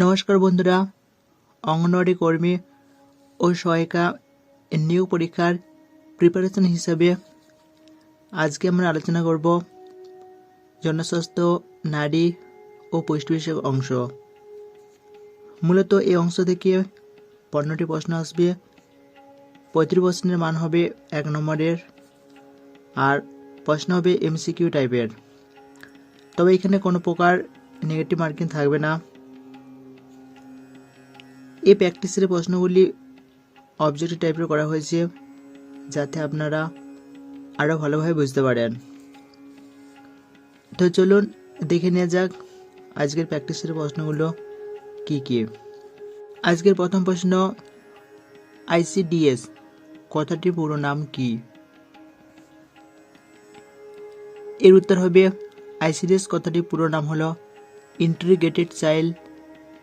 নমস্কার বন্ধুরা। অঙ্গনওয়াড়ি কর্মী ও সহায়িকা নিয়োগ পরীক্ষার প্রিপারেশন হিসাবে আজকে আমরা আলোচনা করব জনস্বাস্থ্য, নারী ও পুষ্টি বিষয়ক অংশ। মূলত এই অংশ থেকে পনেরোটি প্রশ্ন আসবে। পঁয়ত্রিশ প্রশ্নের মান হবে এক নম্বরের আর প্রশ্ন হবে এমসিকিউ টাইপের তবে এখানে কোনো প্রকার নেগেটিভ মার্কিং থাকবে না। এই প্র্যাকটিসের প্রশ্নগুলি অবজেক্টিভ টাইপের করা হয়েছে, যাতে আপনারা আরও ভালোভাবে বুঝতে পারেন। তো চলুন দেখে নেওয়া যাক আজকের প্র্যাকটিসের প্রশ্নগুলো কি কি। আজকের প্রথম প্রশ্ন আইসিডিএস কথাটির পুরো নাম কি? এর উত্তর হবে আইসিডিএস কথাটির পুরো নাম হলো ইন্টিগ্রেটেড চাইল্ড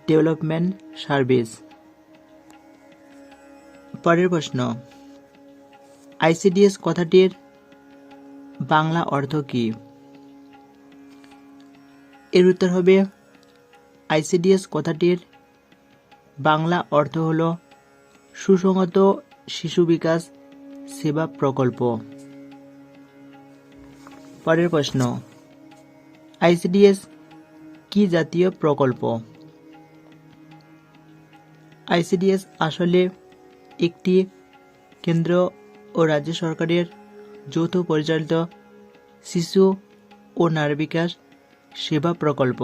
ডেভেলপমেন্ট সার্ভিস পরের প্রশ্ন। আইসিডিএস কথাটির বাংলা অর্থ কি? এর উত্তর হবে, আইসিডিএস কথাটির বাংলা অর্থ হল সুসংহত শিশু বিকাশ সেবা প্রকল্প। পরের প্রশ্ন, আইসিডিএস কি জাতীয় প্রকল্প? আইসিডিএস আসলে একটি কেন্দ্র ও রাজ্য সরকারের যৌথ পরিচালিত শিশু ও নারী বিকাশ সেবা প্রকল্প।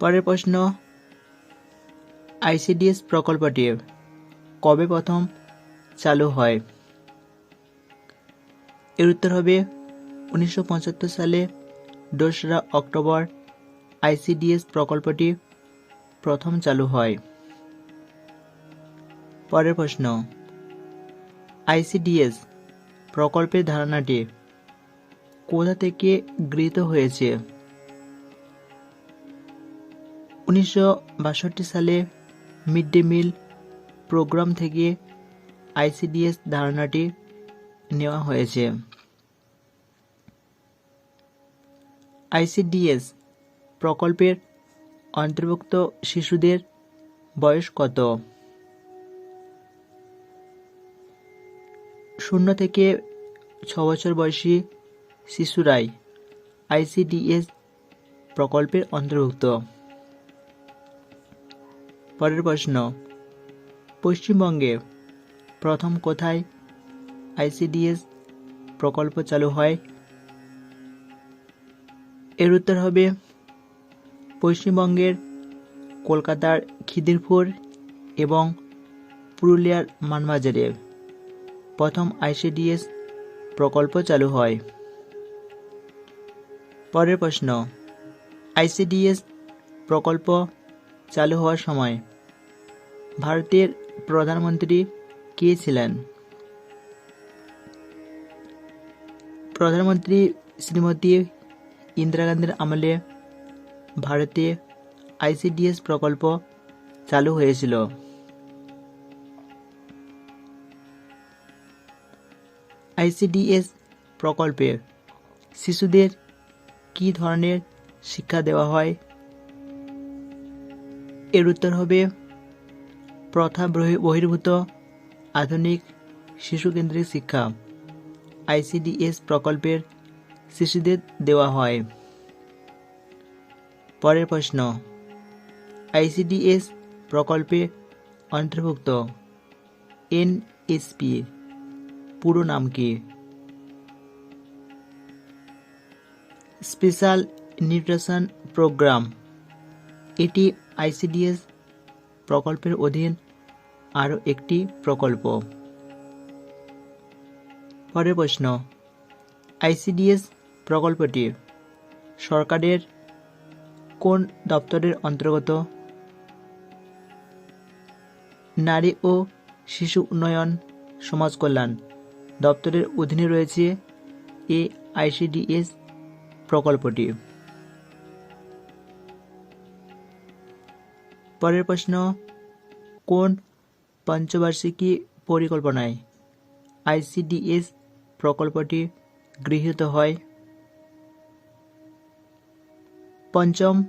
পরের প্রশ্ন, আইসিডিএস প্রকল্পটি কবে প্রথম চালু হয়? এর উত্তর হবে উনিশশো পঁচাত্তর সালে দোসরা অক্টোবর আইসিডিএস প্রকল্পটি প্রথম চালু হয়। পরের প্রশ্ন। আইসিডিএস প্রকল্পের ধারণাটি কোথা থেকে গৃহীত হয়েছে? উনিশশো বাষট্টি সালে মিড ডে মিল প্রোগ্রাম থেকে আইসিডিএস ধারণাটি নেওয়া হয়েছে। আইসিডিএস প্রকল্পের অন্তর্ভুক্ত শিশুদের বয়স কত? শূন্য থেকে ছ বছর বয়সী শিশুরাই আইসিডিএস প্রকল্পের অন্তর্ভুক্ত। পরের প্রশ্ন, পশ্চিমবঙ্গে প্রথম কোথায় আইসিডিএস প্রকল্প চালু হয়? এর উত্তর হবে পশ্চিমবঙ্গের কলকাতার খিদিরপুর এবং পুরুলিয়ার মানবাজারে। প্রথম আইসিডিএস প্রকল্প চালু হয়। পরের প্রশ্ন আইসিডিএস প্রকল্প চালু হওয়ার সময় ভারতের প্রধানমন্ত্রী কে ছিলেন? প্রধানমন্ত্রী শ্রীমতী ইন্দিরা গান্ধীর আমলে ভারতে আইসিডিএস প্রকল্প চালু হয়েছিল। আইসিডিএস প্রকল্পে শিশুদের কী ধরনের শিক্ষা দেওয়া হয়? এর উত্তর হবে প্রথা বহির্ভূত আধুনিক শিশুকেন্দ্রিক শিক্ষা আইসিডিএস প্রকল্পের শিশুদের দেওয়া হয়। পরের প্রশ্ন, আইসিডিএস প্রকল্পে অন্তর্ভুক্ত এনএসপি পুরো নাম কি? Special nutrition programme. এটি আইসিডিএস প্রকল্পের অধীন আরও একটি প্রকল্প। পরের প্রশ্ন, আইসিডিএস প্রকল্পটি সরকারের কোন দপ্তরের অন্তর্গত? নারী ও শিশু উন্নয়ন, সমাজ কল্যাণ। দপ্তরের অধীনে রয়েছে এ আইসিডিএস প্রকল্পটি। পরের প্রশ্ন, কোন পঞ্চবার্ষিকী পরিকল্পনায় আইসিডিএস প্রকল্পটি গৃহীত হয়? পঞ্চম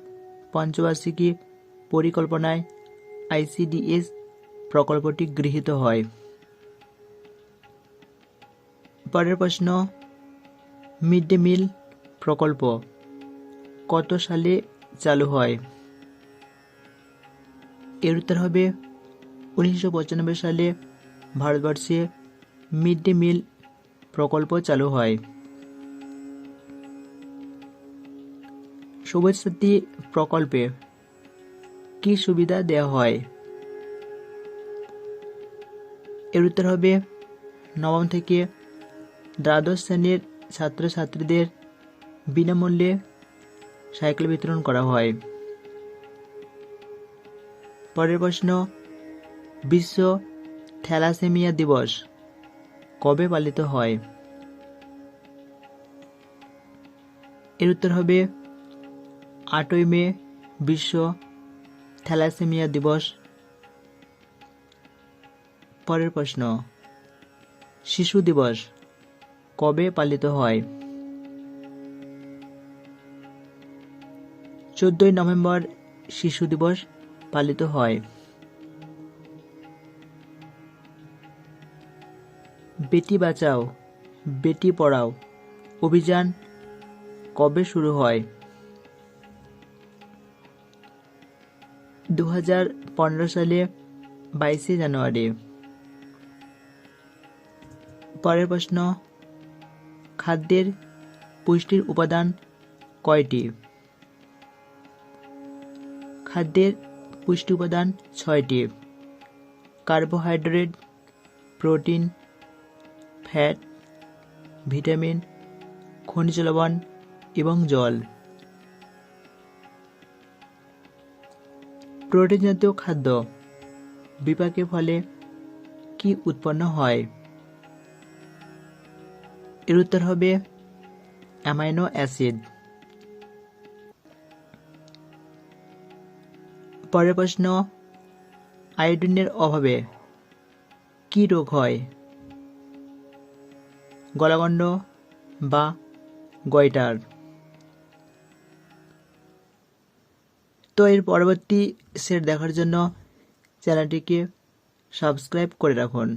পঞ্চবার্ষিকী পরিকল্পনায় আইসিডিএস প্রকল্পটি গৃহীত হয়। পরের প্রশ্ন মিড ডে মিল প্রকল্প কত সালে চালু হয়? এর উত্তর হবে উনিশশো পঁচানব্বই সালে ভারতবর্ষে মিড ডে মিল প্রকল্প চালু হয়। সবুজ সাথী প্রকল্পে কি সুবিধা দেওয়া হয়? এর উত্তর হবে নবম থেকে দ্বাদশ শ্রেণির ছাত্রছাত্রীদের বিনামূল্যে সাইকেল বিতরণ করা হয়। পরের প্রশ্ন, বিশ্ব থ্যালাসেমিয়া দিবস কবে পালিত হয়? এর উত্তর হবে আটই মে, বিশ্ব থ্যালাসেমিয়া দিবস। পরের প্রশ্ন, শিশু দিবস কবে পালিত হয়? চোদ্দই নভেম্বর শিশু দিবস পালিত হয়। বেটি বাঁচাও, বেটি পড়াও, অভিযান কবে শুরু হয়? দু হাজার পনেরো সালে বাইশে জানুয়ারি। পরের প্রশ্ন খাদ্যের পুষ্টির উপাদান কয়টি? খাদ্যের পুষ্টি উপাদান ছয়টি। কার্বোহাইড্রেট, প্রোটিন, ফ্যাট, ভিটামিন, খনিজ লবণ এবং জল। প্রোটিন জাতীয় খাদ্য বিপাকের ফলে কি উৎপন্ন হয়? এর উত্তর হবে অ্যামাইনো অ্যাসিড। পরের প্রশ্ন, আয়োডিনের অভাবে কি রোগ হয়? গলাগণ্ড বা গয়টার। তো এর পরবর্তী সেট দেখার জন্য চ্যানেলটিকে সাবস্ক্রাইব করে রাখুন।